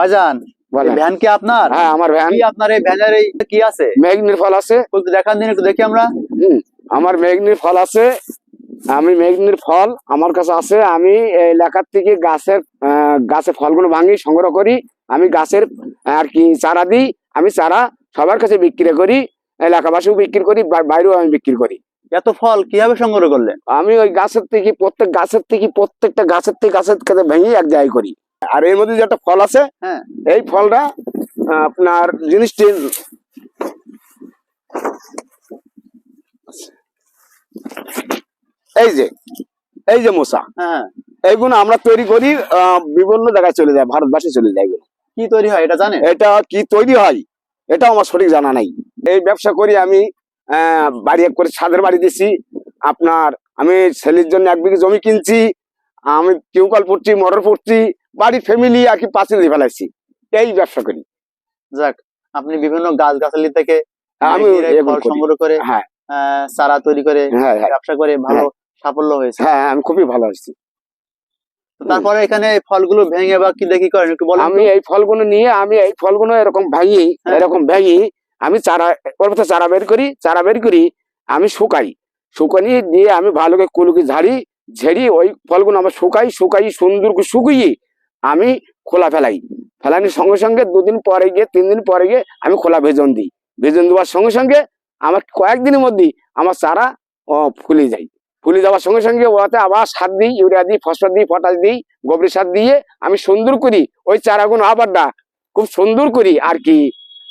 ভাইজান ভ্যান কি আপনার? হ্যাঁ আমার ভ্যান। কি আপনার এই ভ্যানের এই কি আছে? মেঘনির ফল আছে। একটু দেখান দিন একটু দেখি আমরা। হুম, আমার মেঘনির ফল আছে। আমি মেঘনির ফল আমার কাছে আছে। আমি এই এলাকার থেকে গাছের গাছের ফলগুলো ভাঙি সংগ্রহ করি। আমি গাছের আর কি চারা দিই। আমি চারা সবার কাছে বিক্রি করি। এলাকাবাসীও বিক্রি করি বাইরেও আমি বিক্রি করি। এত ফল কীভাবে সংগ্রহ করলেন? আমি ওই গাছের থেকে প্রত্যেক গাছের থেকে প্রত্যেকটা গাছের থেকে গাছের কাছে ভেঙে এক জায়গায় করি। আর এর মধ্যে যে একটা ফল আছে হ্যাঁ। এই ফলটা আপনার জিনিসটি এই যে এই যে মশা হ্যাঁ। এইগুলো আমরা তৈরি করি বিভিন্ন জায়গায় চলে যায় ভারতবাসী চলে যায় এগুলো। কি তৈরি হয় এটা জানেন? এটা কি তৈরি হয় এটা আমার সঠিক জানা নাই। এই ব্যবসা করি আমি আহ, বাড়ি এক করে ছাদের বাড়ি দিছি। আপনার আমি ছেলের জন্য এক বিঘে জমি কিনছি আমি টিউকল পড়ছি মটর পড়ছি বাড়ি ফ্যামিলি আর কি পাশে দিয়ে ফেলাইছি। এই ব্যবসা করি। যাক আপনি বিভিন্ন গাছ গাছালি থেকে আমি ফল করি। সংগ্রহ করে হ্যাঁ। চারা তৈরি করে হ্যাঁ হ্যাঁ। ব্যবসা করে ভালো সাফল্য হয়েছে। হ্যাঁ আমি খুবই ভালো আছি। তারপরে এখানে ফলগুলো ভেঙে বা কি দেখি করেন একটু বলেন আমি এই ফলগুলো নিয়ে আমি এই ফলগুলো এরকম ভাঙি হ্যাঁ। এরকম ভেঙি আমি চারা ওর চারা বের করি চারা বের করি আমি শুকাই। শুকানি দিয়ে আমি ভালো করে কুলুকি ঝাড়ি ঝেড়ি ওই ফলগুলো আমার শুকাই শুকাই সুন্দর করে শুকিয়ে আমি খোলা ফেলাই। ফেলানোর সঙ্গে সঙ্গে দুদিন পরে গিয়ে তিন দিন পরে গিয়ে আমি খোলা ভেজন দিই। ভেজন দেওয়ার সঙ্গে সঙ্গে আমার কয়েকদিনের মধ্যেই আমার চারা ফুলে যায়। ফুলে যাওয়ার সঙ্গে সঙ্গে ওতে আবার সার দিই, ইউরিয়া দিই, ফসফেট দিই, পটাশ দিই, গোবর সার দিয়ে আমি সুন্দর করি। ওই চারাগুলো আবারটা খুব সুন্দর করি আর কি।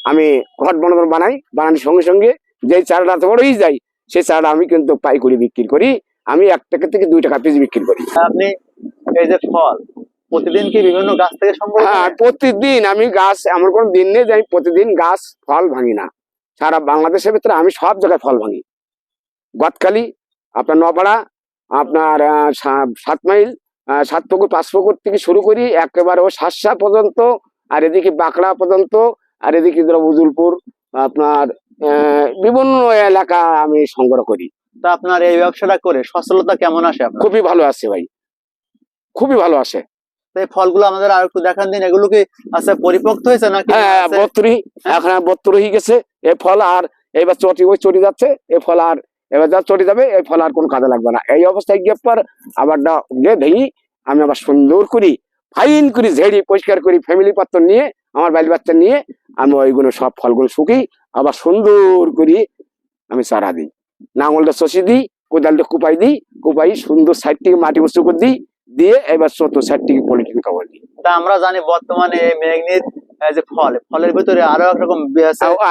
আমি ঘট বনদন বানাই, বানানোর সঙ্গে সঙ্গে যে চারাটা এত বড় হয়ে যায় সেই চারাটা আমি কিন্তু পাইকারি বিক্রি করি। আমি এক টাকা থেকে দুই টাকা পিস বিক্রি করি। আপনি এই যে ফল প্রতিদিন কি বিভিন্ন গাছ থেকে সংগ্রহ হ্যাঁ প্রতিদিন আমি গাছ কোনো দিন নেই যে আমি প্রতিদিন গাছ ফল ভাঙি না। সারা বাংলাদেশের ভিতরে আমি সব জায়গায় ফল ভাঙি। গতকালি আপনার নপাড়া আপনার সাত মাইল সাত পুকুর পাঁচ পুকুর থেকে শুরু করি একেবারে ও সাতসা পর্যন্ত আর এদিকে বাঁকড়া পর্যন্ত আর এদিকে ধরো উজুলপুর আপনার বিভিন্ন এলাকা আমি সংগ্রহ করি। তা আপনার এই ব্যবসাটা করে সচ্ছলতা কেমন আসে খুবই ভালো আছে ভাই। খুবই ভালো তো এই ফলগুলো আমাদের আর একটু দেখান দিন এগুলো কি আচ্ছা পরিপক্ত হয়েছে নাকি? হ্যাঁ? এখন হয়ে গেছে এ ফল আর এবার চটি ওই চটি যাচ্ছে এ ফল আর এবার যা চটি যাবে এই ফল আর কোনো কাজে লাগবে না। এই অবস্থায় গিয়ে পর আবার ডা- গে আমি আবার সুন্দর করি ফাইন করি ঝেড়ি পরিষ্কার করি ফ্যামিলি পাত্র নিয়ে আমার বাড়ি বাচ্চা নিয়ে আমি ওইগুলো সব ফলগুলো শুকি আবার সুন্দর করি আমি চারা দিই। নাঙলটা চষি দিই কোদালটা কুপাই দিই কুপাই সুন্দর সাইড থেকে মাটি উঁচু করে দিই দিয়ে এবার চতুর সাইড থেকে তা আমরা জানি বর্তমানে মেঘনির যে ফল ফলের ভিতরে আরও একরকম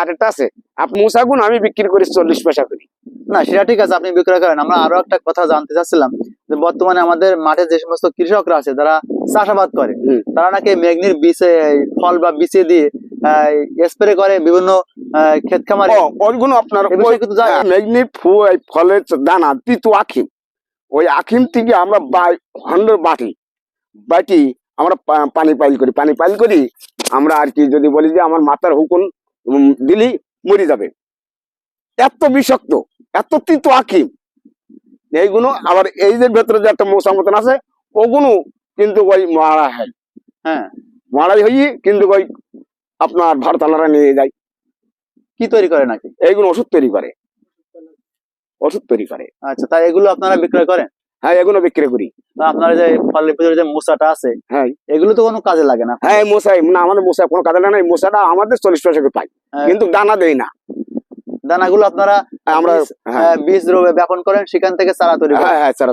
আরেকটা আছে। আপনি মুসাগুন আমি বিক্রি করি চল্লিশ পয়সা করি। না সেটা ঠিক আছে আপনি বিক্রয় করেন। আমরা আরও একটা কথা জানতে চাচ্ছিলাম যে বর্তমানে আমাদের মাঠে যে সমস্ত কৃষকরা আছে যারা চাষাবাদ করে তারা নাকি মেঘনির বিষে ফল বা বিচে দিয়ে স্প্রে করে বিভিন্ন ক্ষেত খামারে ওইগুলো আপনার এ বিষয়ে মেঘনি ফু ফলের দানা তিতু আখিম। ওই আখিম থেকে আমরা বাই হান্ড্রেড বাটি বাটি আমরা পানি পাইল করি পানি পাইল করি আমরা আর কি যদি বলি যে আমার মাথার হুকুন দিলি মরে যাবে। এত বিষাক্ত এত তিতু আখিম এইগুলো আবার এই যে ভেতরে যে একটা মশা মতন আছে ওগুলো কিন্তু ওই মারা হয়। হ্যাঁ। মারাই হয়ে কিন্তু ওই আপনার ভারতানারা নিয়ে যায়। কি তৈরি করে নাকি? এইগুলো ওষুধ তৈরি করে। ওষুধ তৈরি করে। আচ্ছা তাই এগুলো আপনারা বিক্রয় করেন? হ্যাঁ এগুলো বিক্রি করি। আপনার যে ফলের ভিতরে যে মশাটা আছে হ্যাঁ। এগুলো তো কোনো কাজে লাগে না? হ্যাঁ মশাই না আমাদের মশাই কোনো কাজে লাগে না। এই মশাটা আমাদের চল্লিশ পয়সা করে পাই। হ্যাঁ, কিন্তু দানা দেয় না। দানাগুলো আপনারা আমরা বীজ, হ্যাঁ। বীজ রোপে ব্যাপন করেন সেখান থেকে চারা তৈরি হ্যাঁ হ্যাঁ চারা